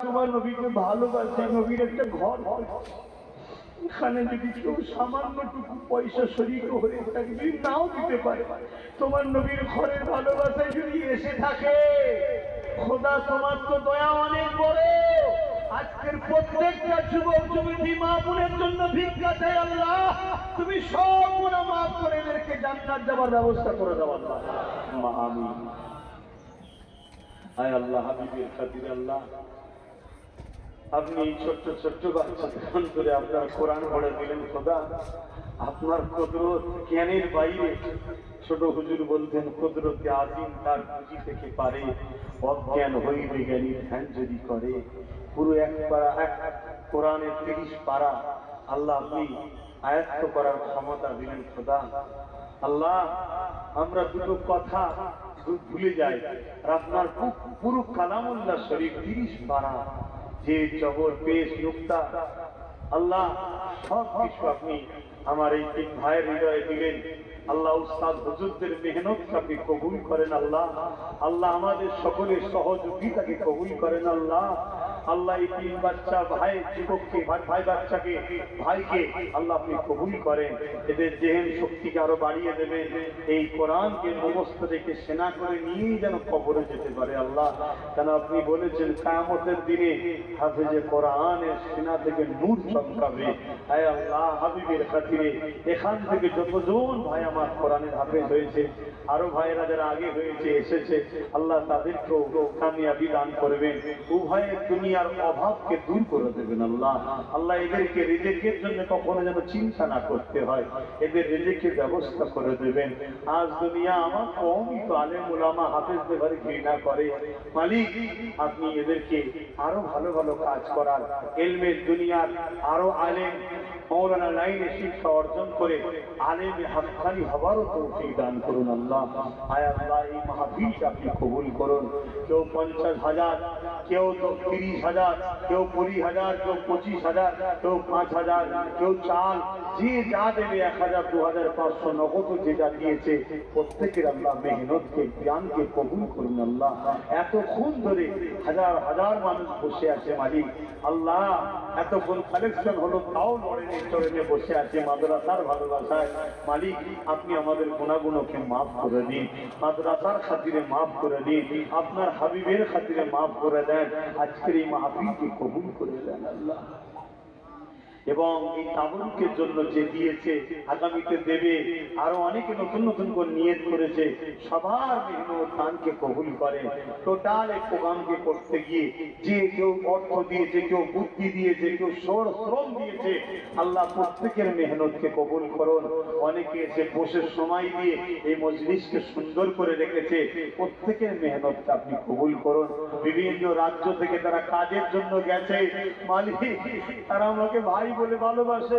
তোমার নবীকে ভালোবাসে, নবীর একটা ঘর এখানে যদি কেউ সামান্যটুকু পয়সা শরীর হয়ে থাকে নাও দিতে পারে, তোমার নবীর ঘরের ভালোবাসায় যদি এসে থাকে, খোদা তোমার তো দয়া অনেক বড়। আজকের প্রত্যেকটা যুবক যুবতী মা বোনের জন্য ভিক্ষা চাই আল্লাহ। তুমি সব গুণা মাফ করে এদেরকে জান্নাত যাওয়ার ব্যবস্থা করে দাও আল্লাহ। মা আমি আয় আল্লাহ, হাবিবের খাতির আল্লাহ। আপনি ছোট্ট ছোট্ট বাচ্চা করে আপনার কোরআন পড়ে দিলেন, খোদা, আপনার কুদরত জ্ঞানের বাইরে। ছোট হুজুর বলতেন, কুদরতে আজিম তার পুঁজি থেকে পারে, অজ্ঞান হইবে জ্ঞানী ধ্যান যদি করে। পুরো এক পারা এক কোরআনের তিরিশ পারা আল্লাহ আপনি আয়ত্ত করার ক্ষমতা দিলেন, খোদা। আল্লাহ, আমরা দুটো কথা ভুলে যাই। আর আপনার পুরো কালামুল্লাহ শরীফ তিরিশ পারা যে জবর পেশ মুক্তা আল্লাহ সব কিছু আপনি আমার এই তিন ভাইয়ের হৃদয়ে দিলেন। আল্লাহ উস্তাদ হুজুরদের মেহনত আপনি কবুল করেন আল্লাহ। আল্লাহ আমাদের সকলের সহযোগিতাকে কবুল করেন আল্লাহ। আল্লাহ এই তিন বাচ্চা ভাই যুবককে, ভাই বাচ্চাকে, ভাইকে আল্লাহ আপনি কবুল করেন। এদের জেহেন শক্তিকে আরও বাড়িয়ে দেবেন। এই কোরআনকে সমস্ত থেকে সেনা করে নিয়েই যেন কবরে যেতে পারে আল্লাহ। কেন আপনি বলেছেন, কায়ামতের দিনে হাফেজে কোরআনের সেনা থেকে নূর চমকাবে। আয় আল্লাহ, হাবিবের খাতিরে এখান থেকে যতজন ভাই আমার কোরআনের হাফেজ হয়েছে, আরও ভাইয়েরা যারা আগে হয়েছে, এসেছে, আল্লাহ তাদেরকেও কামিয়াবি দান করবেন। উভয়ের দুনিয়ার অভাবকে দূর করে দেবেন আল্লাহ। আল্লাহ এদেরকে রিজেকের জন্য কখনো যেন চিন্তা না করতে হয়। এদের রিজেকের ব্যবস্থা করে দেবেন। আজ দুনিয়া আমার কমই তো আলেম ওলামা হাফেজদের ঘরে ঘৃণা করে। মালিক, আপনি এদেরকে আরও ভালো ভালো কাজ করার এলমের দুনিয়ার আরও আলেম মৌলানা লাইনে শিক্ষা অর্জন করে আলেমে হাক্কানি হবারও তৌফিক দান করুন আল্লাহ। আয় আল্লাহ, এই মাহফিলকে আপনি কবুল করুন। কেউ পঞ্চাশ হাজার, কেউ তো তিরিশ হাজার, কেউ কুড়ি হাজার, কেউ পঁচিশ হাজার, কেউ পাঁচ হাজার, কেউ চাল যে যা দেবে এক হাজার, দু হাজার, পাঁচশো নগদ যে যা দিয়েছে, প্রত্যেকের আল্লাহ মেহনতকে, জ্ঞানকে কবুল করুন আল্লাহ। এতক্ষণ ধরে হাজার হাজার মানুষ বসে আছে মালিক। আল্লাহ, এতক্ষণ কালেকশন হলো, তাও লড়েনি চড়েনে, বসে আছে মাদ্রাসার ভালোবাসায়। মালিক, আপনি আমাদের গুণাগুণকে মাফ করে দিন। মাদ্রাসার খাতিরে মাফ করে দিন। আপনার হাবিবের খাতিরে মাফ করে দেন। আজকের মাহফিলকে কবুল করে দেন আল্লাহ। এবং এই তাবরুকের জন্য যে দিয়েছে, আগামীতে দেবে, আরও অনেকে নতুন নতুন করে নিয়ত করেছে, সবার মেহনত দানকে কবুল করে। টোটাল এই প্রোগ্রামকে করতে গিয়ে যে কেউ অর্থ দিয়েছে, কেউ বুদ্ধি দিয়েছে, কেউ সর শ্রম দিয়েছে, আল্লাহ প্রত্যেকের মেহনতকে কবুল করুন। অনেকে এসে বসে সময় দিয়ে এই মজলিসকে সুন্দর করে রেখেছে, প্রত্যেকের মেহনতকে আপনি কবুল করুন। বিভিন্ন রাজ্য থেকে তারা কাজের জন্য গেছে। মালিক, তারা আমাকে ভাই বলে ভালোবাসে,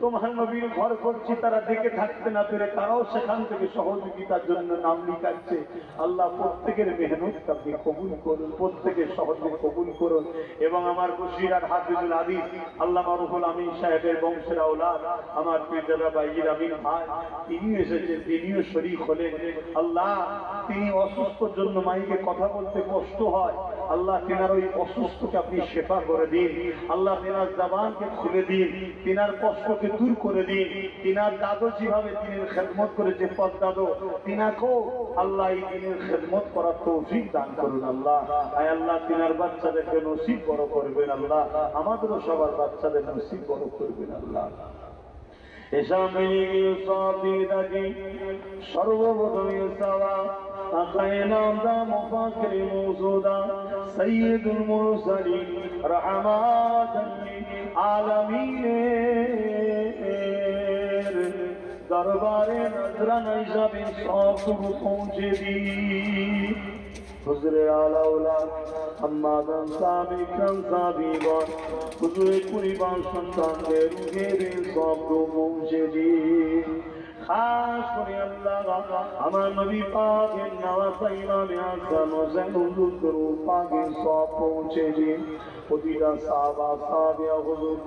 তোমার নবীর ঘর করছি, তারা দেখে থাকতে না পেরে তারাও সেখান থেকে সহযোগিতার জন্য নাম লিখাচ্ছে। আল্লাহ প্রত্যেকের মেহনত আপনি কবুল করুন, প্রত্যেকের সহযোগ কবুল করুন। এবং আমার বসিরার হাফিজুল আদিস আল্লাহ মারুফুল আমিন সাহেবের বংশের আওলাদ, আমার পীরদাদা বাইজির আমিন ভাই তিনি এসেছেন, তিনিও শরীর হলেন। আল্লাহ, তিনি অসুস্থর জন্য মাইকে কথা বলতে কষ্ট হয়। আল্লাহ, তেনার ওই অসুস্থকে আপনি সেবা করে দিন। আল্লাহ, তেনার জবানকে খুলে দিন দিন তিনার কষ্টকে দূর করে দিন তিনার দাদু যেভাবে দিনের খেদমত করেছে পদ দাদু, তিনাকেও আল্লাহ এই দিনের খেদমত করার তৌফিক দান করুন আল্লাহ। আয় আল্লাহ, তিনার বাচ্চাদেরকে নসিব বড় করবেন আল্লাহ। আমাদেরও সবার বাচ্চাদের নসিব বড় করবেন আল্লাহ। সর্বপ্রথমে সৈয়দুল মুরসালিন, রহমাতাল্লিল। আলমীর দরবারে নজরানা হিসাবে সবটুকু পৌঁছে দিই। হুজুরের আলাউলা আম্মাদান সাবি খান সাবি বন হুজুরে পরিবার সন্তানদের রুহের সবটুকু পৌঁছে দিই। খাস করে আল্লাহ আমার নবী পাকের নাওয়া সাইমা মেয়াসান হোসেন হুজুর করু পাকের সব পৌঁছে দিই। প্রতিটা হুজুর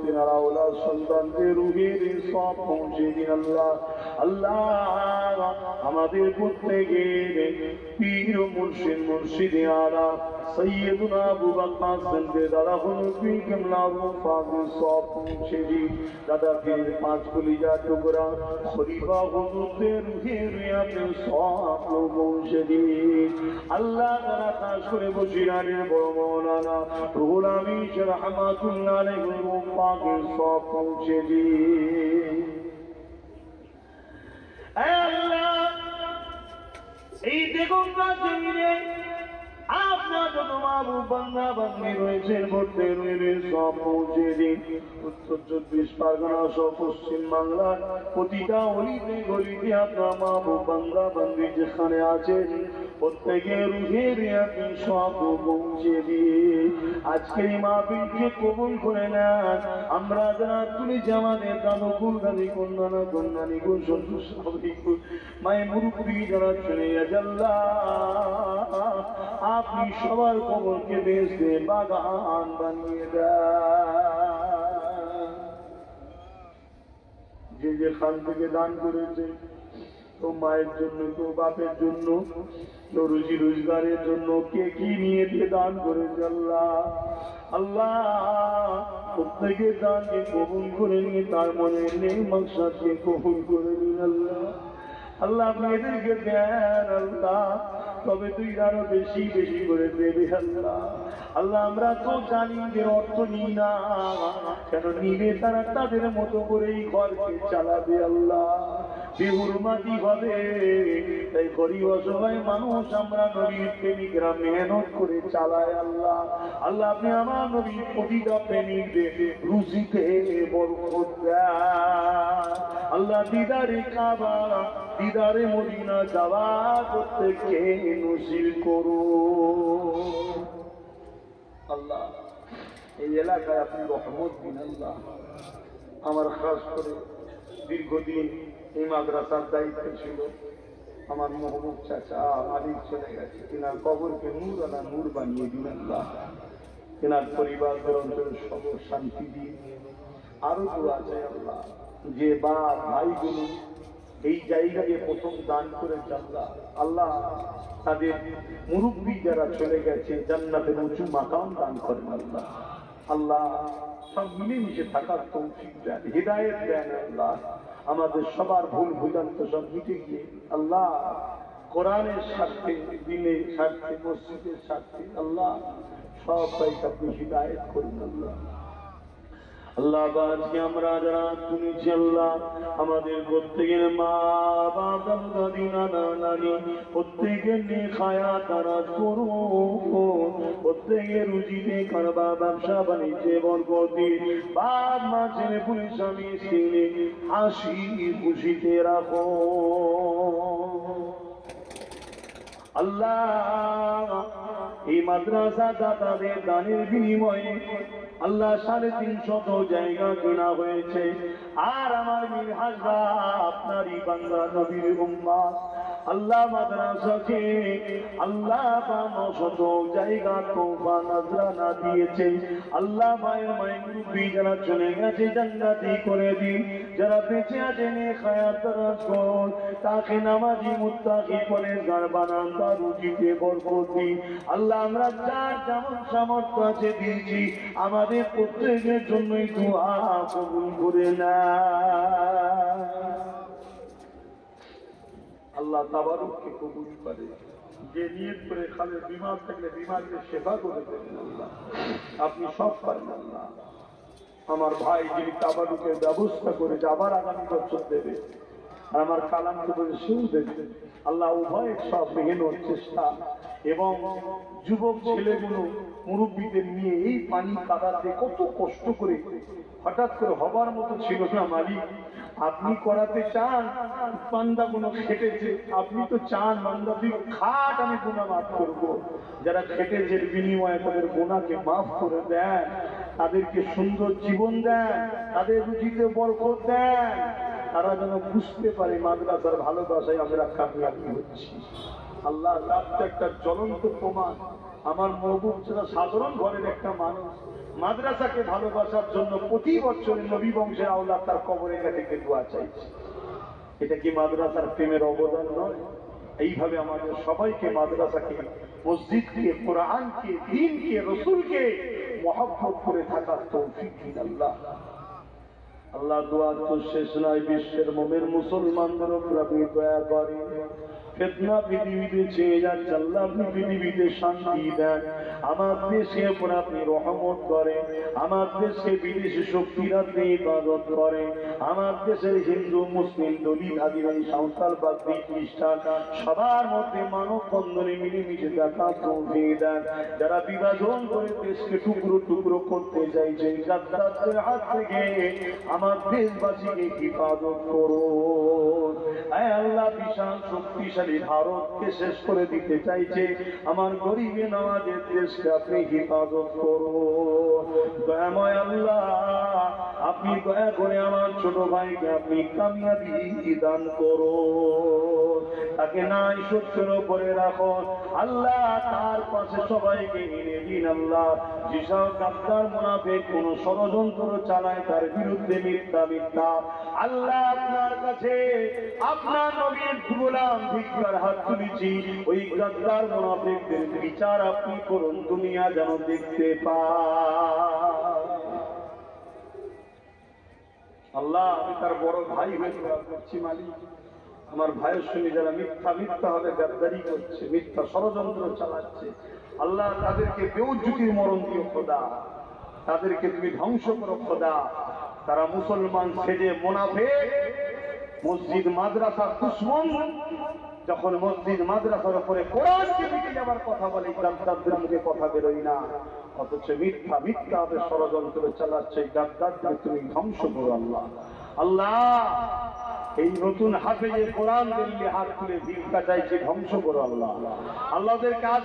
রুহের সব পৌঁছে দিন আল্লাহ। আল্লাহ আমাদের পীর মুর্শিদ মুর্শিদে আলা আবু বকর দাদা হুজুর সব পৌঁছে দাদা পাঁচ কলিজা টুকরা খলিফা হুজুরদের সব পৌঁছে আল্লাহ কাজ করে বড় রুহুল আমিন রহমাতুল্লাহ সব পৌঁছে আপনার চব্বিশ পরগনা সহ পশ্চিম বাংলার প্রতিটা বাবু বাংলা বাংলি যেখানে আছে প্রত্যেকে আপনি সব পৌঁছে দিয়ে আজকে এই মাহফিলকে কবুল করে নেন। আমরা যারা তুলে জামানের দাদু কুল দাদি কন্যা না কন্যা নিগুণ সন্তু সবই মায়ের মুরুব্বী যারা চলে গেছে আপনি সবার বাগান বানিয়ে দেন। যে যে খান থেকে দান করেছে মায়ের জন্য, তো বাপের জন্য রুজি রোজগারের জন্য কে কি নিয়ে দিয়ে দান করেছে আল্লাহ? আল্লাহ প্রত্যেকের দানকে কবুল করে নিয়ে তার মনে নেই মকসাদকে কবুল করে নিন আল্লাহ। আল্লাহ, আপনি এদেরকে দেন আল্লাহ, তবে তুই আরও বেশি বেশি করে দেবে আল্লাহ। আল্লাহ, আমরা তো জানি যে অর্থ নিই না, কেন নিলে তারা তাদের মতো করেই ঘরকে চালাবে আল্লাহ। তাই গরিব অসহায় মানুষ আমরা মেহনত করে চালায় আল্লাহ। আল্লাহ আমার রুজিতে আল্লাহ, দিদারে কাবা, দিদারে মদিনা যাওয়া প্রত্যেককে নসিব করো? আল্লাহ, এই এলাকায় আপনি রহমত দিন আল্লাহ। আমার খাস করে দীর্ঘদিন এই মাদ্রাসার দায়িত্ব ছিল। আমার মোহাম্মদ চাচা মালিক চলে গেছে। তিনার কবরকে নূর আলা নূর বানিয়ে আল্লাহ। তিনার পরিবারদের অঞ্চলে সব শান্তি দিন। আরও আছে আল্লাহ। যে বা ভাইগুলো এই জায়গায় প্রথম দান করে আল্লাহ। আল্লাহ তাদের মুরব্বী যারা চলে গেছে, জান্নাতের উঁচু মাকাম দান করেন আল্লাহ। আল্লাহ সব মিলেমিশে থাকার তৌফিক দেন, হৃদায়ত দেন আল্লাহ। আমাদের সবার ভুল ভুলান্ত সব মিটে গিয়ে আল্লাহ কোরআনের স্বার্থে, দিনের স্বার্থে, মসজিদের স্বার্থে আল্লাহ সব পাইকে আপনি হৃদায়ত করুন আল্লাহ। প্রত্যেকের মা বাবা দাদি নানা ব্যবসা, বাণিজ্যে বরকতি বাপ, মা, ছেলে, পুলিশ, স্বামী ছেলে হাসি, খুশিতে রাখো আল্লাহ এই মাদ্রাসা দাতাদের দানের বিনিময়ে আল্লাহ সাড়ে তিনশত জায়গা কেনা হয়েছে। আর আমার মীর হাজরা আপনারই বাংলা নবীর উম্মা আল্লাহ মাদ্রাসাকে, আল্লাহ শত জায়গা তোফা নজরানা দিয়েছে। আল্লাহ মায়ের মুরব্বী যারা চলে গেছে, জান্নাতি করে দিন। যারা বেঁচে আছে নে খায়াত কর তাকে নামাজি মুত্তাকি করে গান বানান তার রুজিতে বরকত আল্লাহ, আমরা যার যেমন সামর্থ্য আছে দিয়েছি, আমাদের প্রত্যেকের জন্যই দোয়া কবুল করে না আল্লাহ তাবারুককে কবুল করে। যে নিয়ত করে খালে বিমার থাকলে বিমারকে সেবা করে দেবেন আল্লাহ। আপনি সব পারেন আল্লাহ। আমার ভাই যিনি তাবারুকের ব্যবস্থা করে আবার আগামী বছর দেবে, আর আমার কালাম করে সেও দেবে। আল্লাহ উভয়ের সব মেহনত চেষ্টা এবং যুবক ছেলেগুলো, মুরব্বীদের নিয়ে এই পানি কাদাতে কত কষ্ট করে হঠাৎ করে হবার মতো ছিল না মালিক। আপনি করাতে চান পান্দা কোনো খেটেছে, আপনি তো চান মান্দা তুই খাট আমি গুণা মাফ করব। যারা খেটেছে, বিনিময়ে তাদের গুণাকে মাফ করে দেন, তাদেরকে সুন্দর জীবন দেন, তাদের রুচিতে বরকত দেন। তারা যেন বুঝতে পারে মাদ্রাসার ভালোবাসায় আমরা কামিয়াবি হচ্ছি। আল্লাহ একটা জ্বলন্ত প্রমাণ। আমার মহবুব ছাড়া সাধারণ ঘরের একটা মানুষ। মাদ্রাসাকে ভালোবাসার জন্য প্রতি বছর নবী বংশের আওলাদ তার কবরের কাছে দোয়া চাইছে। এটা কি মাদ্রাসার প্রেমের অবদান নয়? এইভাবে আমাদের সবাইকে মাদ্রাসাকে, মসজিদকে, কোরআনকে, দিনকে, রসুলকে মহব্বত করে থাকার তৌফিক আল্লাহ। আল্লাহ দোয়া তো শেষ নয় বিশ্বের মোমের মুসলমানদের উপর দয়া করেন। ফেতনা পৃথিবীতে যাচ্ছে, আল্লাহ পৃথিবীতে শান্তি দেন আমার দেশে আপনি রহমত আমার দেশে বিদেশি শক্তিরা ইবাদত করেন আমার দেশের হিন্দু, মুসলিম, দলিত, আদিবাসী, সাঁওতাল, বাগদি, খ্রিস্টান, সবার মধ্যে মানব বন্ধনে মিলেমিশে দেখা তৌফিক দেন। যারা বিভাজন করে দেশকে টুকরো টুকরো করতে চাইছে হাত থেকে আমার দেশবাসীকে হিফাজত করুন। আল্লাহ, বিশাল শক্তিশালী ভারতকে শেষ করে দিতে চাইছে। আমার গরিবে নামাজের দেশকে আপনি হিফাজত করো দয়াময় আল্লাহ, আপনি দয়া করে আমার ছোট ভাইকে আপনি কামিয়াবি দান করুন। তাকে নাই সত্যের উপরে রাখুন আল্লাহ তার পাশে সবাইকে এনে দিন আল্লাহ। যেসব গাদ্দার মুনাফে কোন ষড়যন্ত্র চালায়, তার বিরুদ্ধে মিথ্যা মিথ্যা। আল্লাহ আপনার কাছে আপনার নবীর গোলাম ভিক্ষার হাত তুলেছি। ওই গাদ্দার মুনাফিকদের বিচার আপনি করুন, দুনিয়া যেন দেখতে পায়। আল্লাহ, আমি তার বড় ভাই হয়ে করছি মালিক। আমার ভাইয়ের সঙ্গে যারা মিথ্যা মিথ্যা হবে গাদ্দারি করছে, মিথ্যা ষড়যন্ত্র চালাচ্ছে, আল্লাহ তাদেরকে বেউজ্জুতির মরণ দিও খোদা। তাদেরকে তুমি ধ্বংস করো খোদা। তারা মুসলমান সেজে মোনাফে। মসজিদ, মাদ্রাসা দুশ্মন। যখন মসজিদ, মাদ্রাসার উপরে কোরআনকে বিকে যাবার কথা বলে গাদ্দারদের মুখে কথা বেরোই না। অথচ মিথ্যা মিথ্যা হবে ষড়যন্ত্র চালাচ্ছে গাদ্দারদের তুমি ধ্বংস করো আল্লাহ। আল্লাহ! এই নতুন হাফেজে কোরআন দিল্লি হাত খুলে ভিড় কাটাইছে, ধ্বংস করো আল্লাহ। আল্লাহদের কাজ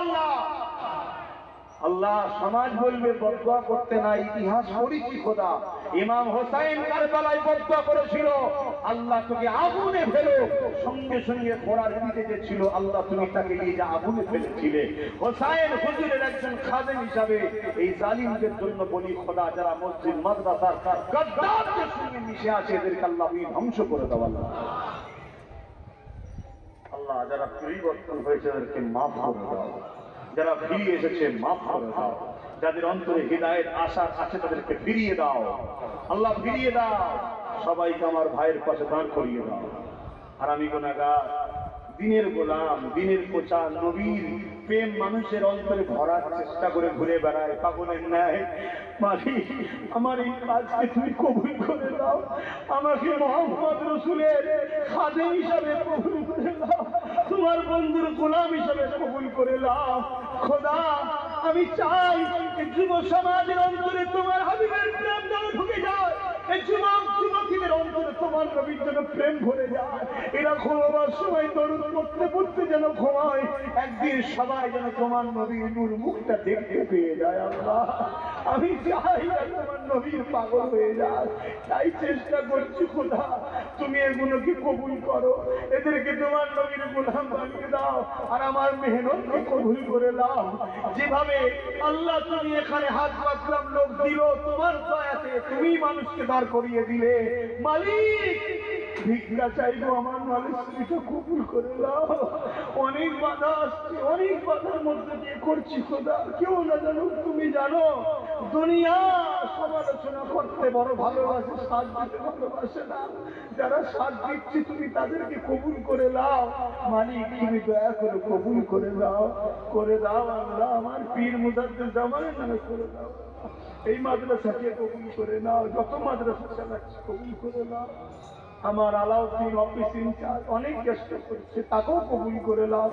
আল্লাহ। আল্লাহ সমাজ বলবে, বদয়া করতে না, ইতিহাস পড়িছি খোদা? ইমাম হোসাইন কারবালায় বদয়া করেছিল। আল্লাহ তোকে আগুনে ফেলো। সঙ্গে সঙ্গে ঘোড়ার পিঠে ছিল, আল্লাহ তুমি তাকে নিয়ে যা আগুনে ফেলেছিলে। হোসাইন হুজুরের একজন খাদেম হিসাবে এই জালিমদের জন্য বলি খোদা, যারা মসজিদ মাদ্রাসার গদ্দারদের সঙ্গে মিশে আছে, এদেরকে আল্লাহ তুমি ধ্বংস করে দাও, আল্লাহ। আল্লাহ, যারা পরিবর্তন হয়েছে তাদেরকে মাফ করে দাও। যারা ফিরিয়ে এসেছে, মাফ করে দাও। যাদের অন্তরে হৃদায়ের আশা আছে, তাদেরকে ফিরিয়ে দাও। আল্লাহ, ফিরিয়ে দাও। সবাইকে আমার ভাইয়ের পাশে দাঁড় করিয়ে দাও। আর আমি গোনাগার দিনের গোলাম, দিনের কোচা নবীর প্রেম মানুষের অন্তরে ভরার চেষ্টা করে ঘুরে বেড়ায় পাগলের ন্যায়। মালি আমার এই কাজকে তুমি কবুল করে দাও আমাকে মোহাম্মদ রসুলের খাদে হিসাবে কবুল করে দাও তোমার বন্ধুর গোলাম হিসাবে কবুল করে দাও খোদা, আমি চাই যুব সমাজের অন্তরে তোমার হাবিবের প্রেম যেন ঢুকে যায়। তুমি এগুলোকে কবুল করো? এদেরকে তোমার নবীর গোলাম বানিয়ে দাও আর আমার মেহনতকে কবুল করে দাও যেভাবে আল্লাহ তুমি এখানে হাত পাতলাম, লোক দিল তোমার দয়াতে। তুমি মানুষকে দাঁড় করিয়ে দিলে, মালিক ভিক্ষা চাইব আমার স্ত্রীটা কবুল করে দাও অনেক বাধা আসছে, অনেক বাধার মধ্যে দিয়ে করছি খোদা। কেউ না জানো তুমি জানো, দুনিয়া সমালোচনা করতে বড় ভালোবাসে সাথ দিতে ভালোবাসে না। যারা সাথ দিচ্ছে, তুমি তাদেরকে কবুল করে দাও মালিক, তুমি দয়া করে কবুল করে দাও করে দাও আল্লাহ, আমার পীর মুজাদ্দিদ জামানের নামে করে দাও। এই মাদ্রাসাকে কবুল করে নাও যত মাদ্রাসা চালাচ্ছে কবুল করে নাও আমার আলাউদ্দিন অফিস ইনচার্জ অনেক চেষ্টা করছে, তাকেও কবুল করে নাও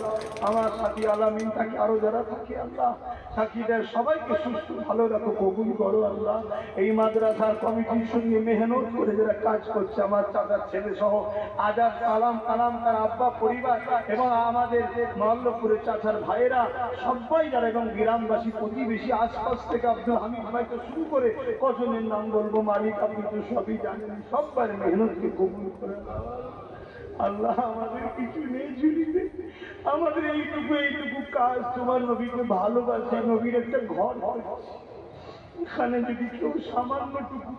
আমার সাথী আলামিন তাকে আরও যারা থাকে আল্লাহ, সাথীদের সবাইকে সুস্থ, ভালো রাখো, কবুল করো আল্লাহ। এই মাদ্রাসার কমিটির সঙ্গে মেহনত করে যারা কাজ করছে, আমার চাচার ছেলে সহ, আজাদ কালাম কালাম, তার আব্বা, পরিবার এবং আমাদের মল্লপুরের চাচার ভাইয়েরা, সবাই যারা এবং গ্রামবাসী, প্রতিবেশী, আশপাশ থেকে আব্দুল হামিদ ভাইকে শুরু করে, কজনের নাম বলব, মালিক, আপনি তো সবই জানেন সবার মেহনতকে কবুল তোমার নবীর ঘর এখানে যদি কেউ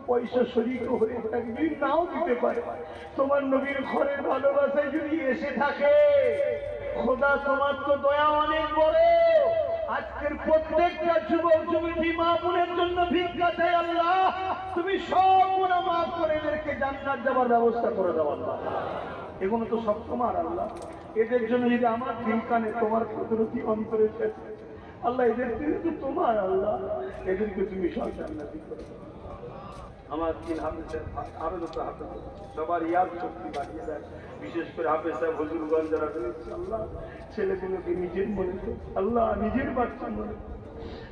পয়সা হয়ে থাকে যদি নাও দিতে পারে। তোমার নবীর ঘরের ভালোবাসায় যদি এসে থাকে, খোদা তোমার তো দয়া অনেক বড়। আজকের প্রত্যেকটা যুবক, যুবতী মা বোনের জন্য ভিক্ষা চাই আল্লাহ। জান্নাত যাবার ব্যবস্থা করে দাও আল্লাহ। এগুলো তো সব তোমার আল্লাহ। এদের জন্য যদি আমার দিল কানে তোমার কুদরতি অন্তরে কাছে আল্লাহ, এদের দিল তো তোমার আল্লাহ। এদেরকে তুমি সব জান্নাতি করে আমার তিন হাফেজের আরও হাফেজ সবার ইয়াদ শক্তি বাড়িয়ে দেয়। বিশেষ করে হাফেজ সাহেব হজুরগঞ্জ যারা রয়েছে, আল্লাহ ছেলেগুলোকে নিজের মনে আল্লাহ, নিজের বাচ্চা মনে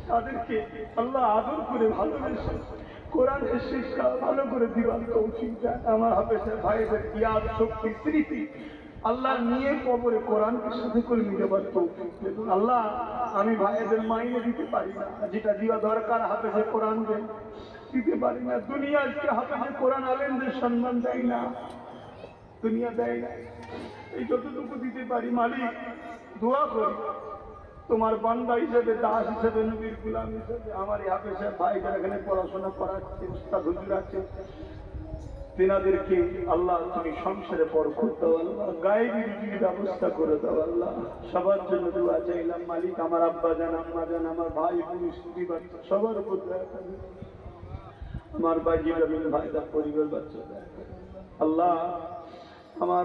তাদেরকে আল্লাহ আদর করে ভালোবেসে কোরআনের শিক্ষা ভালো করে দিবার তৌফিক দেয়। আমার হাফেজ সাহেব ভাইদের ইয়াদ, শক্তি, স্মৃতি আল্লাহ নিয়ে কবরে কোরআনকে সাথে করে তৌফিক দেন। আল্লাহ, আমি ভাইদের মাইনে দিতে পারি না। যেটা দেওয়া দরকার হাফেজে কোরআন দেন দিতে পারি না। দুনিয়া আজকে হাফেজে কোরআন আলেমদের সম্মান দেয় না। দুনিয়া দেয় না। এই যতটুকু দিতে পারি, মালিক, দোয়া করি। তোমার বান্দা হিসেবে, দাস হিসেবে, নবীর গুলাম হিসেবে, আমার হাফেজ সাহেব ভাই যারা এখানে পড়াশোনা করাচ্ছে উস্তাদ হুজুর আছে। তেনাদেরকে আল্লাহ তুমি সংসারে বরকত দাও, আল্লাহ গায়েবী রুটির ব্যবস্থা করে দাও, আল্লাহ। সবার জন্য দোয়া চাইলাম, মালিক আমার আব্বা জান, আম্মা জান, আমার ভাই, বোন, স্ত্রী, বাচ্চা, সবার উপর। আমার বাজি রবিন ভাই তার পরিবার, বাচ্চা আল্লাহ, আমার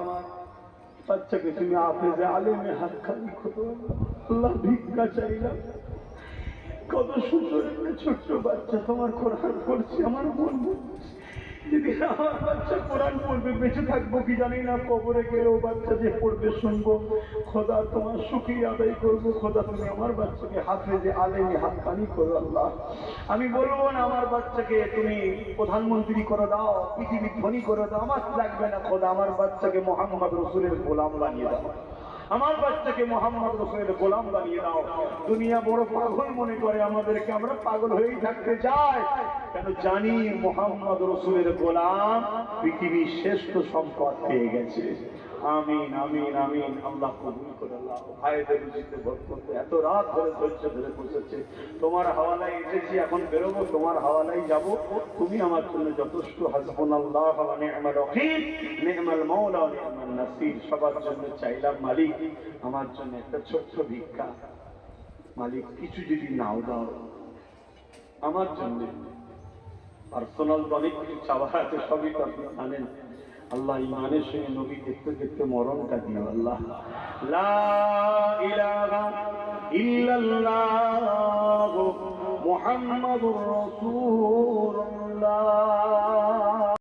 বাচ্চাকে তুমি আফেজে আলেমে হাত খালি করো, আল্লাহ। ভিক্ষা চাইলাম কত সুন্দর একটা ছোট্ট বাচ্চা তোমার কোরআন পড়ছে, আমার যদি আমার বাচ্চা কোরআন পড়বে, বেঁচে থাকব কি জানি না, কবরে বাচ্চা যে পড়বে শুনব। খোদা তোমার সুখী আদায় করব, খোদা তুমি আমার বাচ্চাকে হাফেজে আলেমে হাত পানি করো, আল্লাহ। আমি বলব না, আমার বাচ্চাকে তুমি প্রধানমন্ত্রী করে দাও, পৃথিবীর ধনী করে দাও, আমার লাগবে না, খোদা, আমার বাচ্চাকে মোহাম্মদ রসুলের গোলাম বানিয়ে দাও। আমার বাচ্চাকে মোহাম্মদ রসুলের গোলাম বানিয়ে দাও। দুনিয়া বড় পাগল মনে করে আমাদেরকে আমরা পাগল হয়েই থাকতে চাই। কেন জানি মোহাম্মদ রসুলের গোলাম পৃথিবীর শ্রেষ্ঠ সম্পদ পেয়ে গেছে। আমিন আমিন আমিন। আল্লাহ কবুল করে, আল্লাহ ভাইদের রুচিতে ভোট করতে এত রাত ধরে ধৈর্য ধরে বসেছে। তোমার হাওয়ালায় এসেছি, এখন বেরোবো, তোমার হাওয়ালায় যাব। তুমি আমার জন্য যথেষ্ট হাসবুন আল্লাহ ওয়াকিল, নি'মাল মাওলা ওয়া নি'মান নাসির। সবার জন্য চাইলাম মালিক, আমার জন্য একটা ছোট্ট ভিক্ষা। মালিক, কিছু যদি নাও দাও। আমার জন্য। পার্সোনাল অনেক কিছু চাওয়া আছে, সবই তো আপনি জানেন। আল্লাহ ইমানের সঙ্গে নবী দেখতে দেখতে মরণটা দিও আল্লাহ। মোহাম্মদ রসুল্লাহ